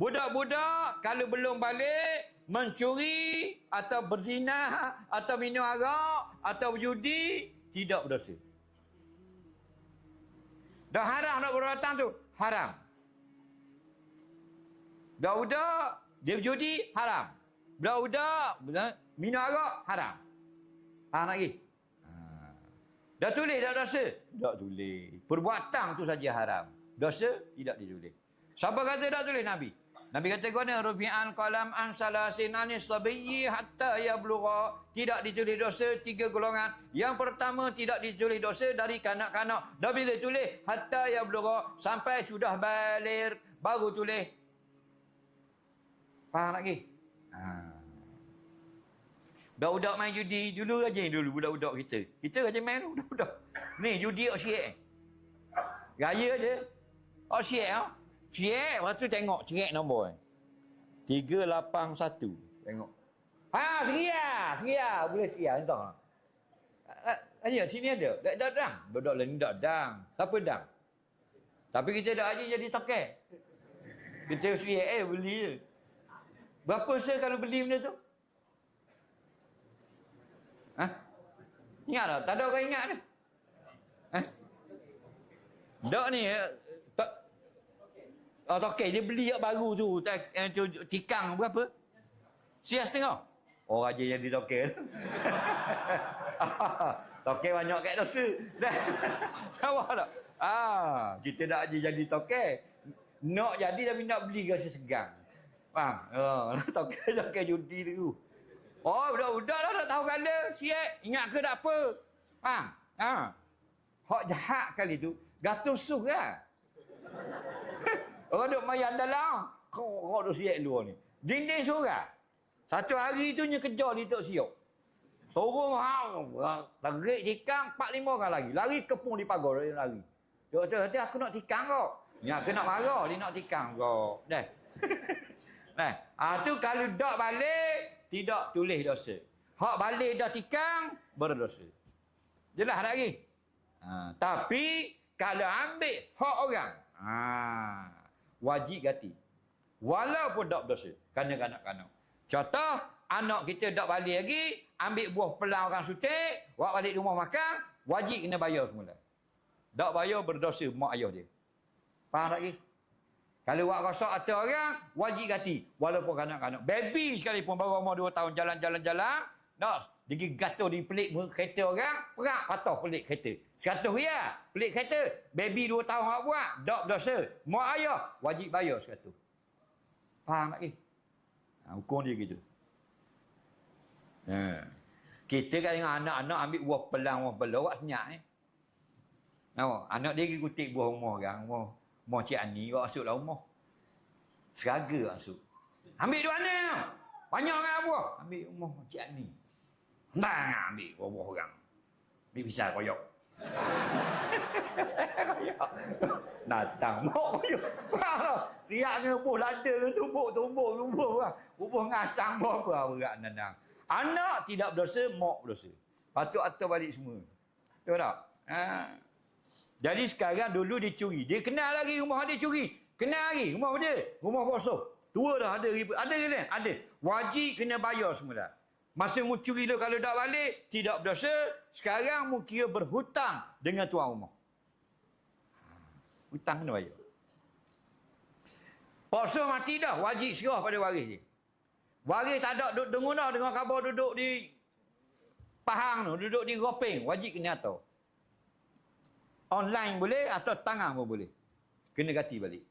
Budak-budak kalau belum balik mencuri atau berzina atau minum arak atau berjudi tidak berdosa. Dah haram nak berdatang tu. Haram. Budak-budak dia berjudi haram. Budak-budak minum arak haram. Ha nak lagi? Ha. Dah tulis tak dosa? Tak tulis. Perbuatan tu saja haram. Dosa tidak ditulis. Siapa kata tak tulis Nabi? Nabi kata ni rubi'an qalam an salasin anis sabiyyi hatta yablugha. Tidak ditulis dosa tiga golongan. Yang pertama tidak ditulis dosa dari kanak-kanak. Dah bila tulis hatta yablugha sampai sudah balik baru tulis. Faham lagi? Ha. Budak-budak main judi dulu aja dulu budak-budak kita. Kita aja main budak-budak. Ni judi ok siap. Gaya je. Ok siap ah. Siap, lepas tu tengok cerak nombor. 381. Tengok. Ha, seria, seria. Boleh seria, entah. Ayo, sini ada. Tak ada dang. Budak lain tak dang. Siapa dang? Tapi kita dah aja jadi tokai. Kita siap eh beli je. Berapa saya kalau beli benda tu? Ha? Ingat tak? Tak ada orang ingat dah. Ha? Tak ni, eh, Oh, tokai dia beli yang baru tu, eh, tu tikang berapa? Sia setengah. Oh, raja yang di tokai tu. tokai banyak kat dosa. Dah. Tahu tak? Ah, kita nak je jadi tokai. Nak jadi tapi nak beli rasa segang. Faham? Oh, tokai tokai judi tu. Oh, budak-budak dah tak tahu kala. Siap. Ingat ke tak apa? Faham? Ha. Hak jahat kali tu. Gatus suh lah. Orang duk mayan dalam. Kau orang duk siap luar ni. Dinding surah. Satu hari tu nya kejar dia tak siap. Turun hang. Tarik tikang. Empat lima orang lagi. Lari kepung di pagar. Dia lari. Dia kata, aku nak tikang kau. Ya, aku nak marah. Dia nak tikang kau. Dah. Nah, ah tu kalau dak balik tidak tulis dosa. Hak balik dah tikang berdosa. Jelas tak lagi? Ha, tapi kalau ambil hak orang, ha, wajib ganti. Walaupun tak berdosa. Kerana kanak-kanak. Contoh, anak kita tak balik lagi, ambil buah pelang orang sutik, buat balik rumah makan, wajib kena bayar semula. Tak bayar berdosa mak ayah dia. Faham tak lagi? Kalau buat rosak atau orang, wajib ganti. Walaupun kanak-kanak. Baby sekalipun baru umur 2 tahun jalan-jalan-jalan, nak digi gatal di pelik kereta orang, perak patah pelik kereta. Seratus ya, pelik kereta. Baby 2 tahun awak buat, tak berdosa. Mak ayah, wajib bayar seratus. Faham tak lagi? Ha, hukum dia gitu. Ha. Kita kan dengan anak-anak ambil buah pelang, buah belah, awak senyap eh. Nampak? Anak dia pergi kutip buah rumah orang, rumah, rumah Cik Ani, awak masuklah rumah. Seraga masuk. Ambil di mana? Banyak kan buah? Ambil rumah Cik Ani. Nah, buah-buah orang. Ambil pisau koyok. Datang mak koyok. Siap ke buah lada ke tumbuk, tumbuk, tumbuk lah. Ngasang buah apa berat nandang. Anak tidak berdosa, mak berdosa. Patut atau balik semua. Tahu tak? Ha. Jadi sekarang dulu dia curi. Dia kenal lagi rumah dia curi. Kenal lagi rumah dia. Rumah kosong. Tua dah ada. Ada ke? Ada. Wajib kena bayar semula. Masa mu curi tu kalau tak balik, tidak berdosa. Sekarang mu kira berhutang dengan tuan rumah. Hutang kena bayar. Paksa mati dah. Wajib serah pada waris dia. Waris tak ada duduk dengung dah dengan khabar duduk di Pahang tu. Duduk di Gopeng. Wajib kena tahu. Online boleh atau tangan pun boleh. Kena ganti balik.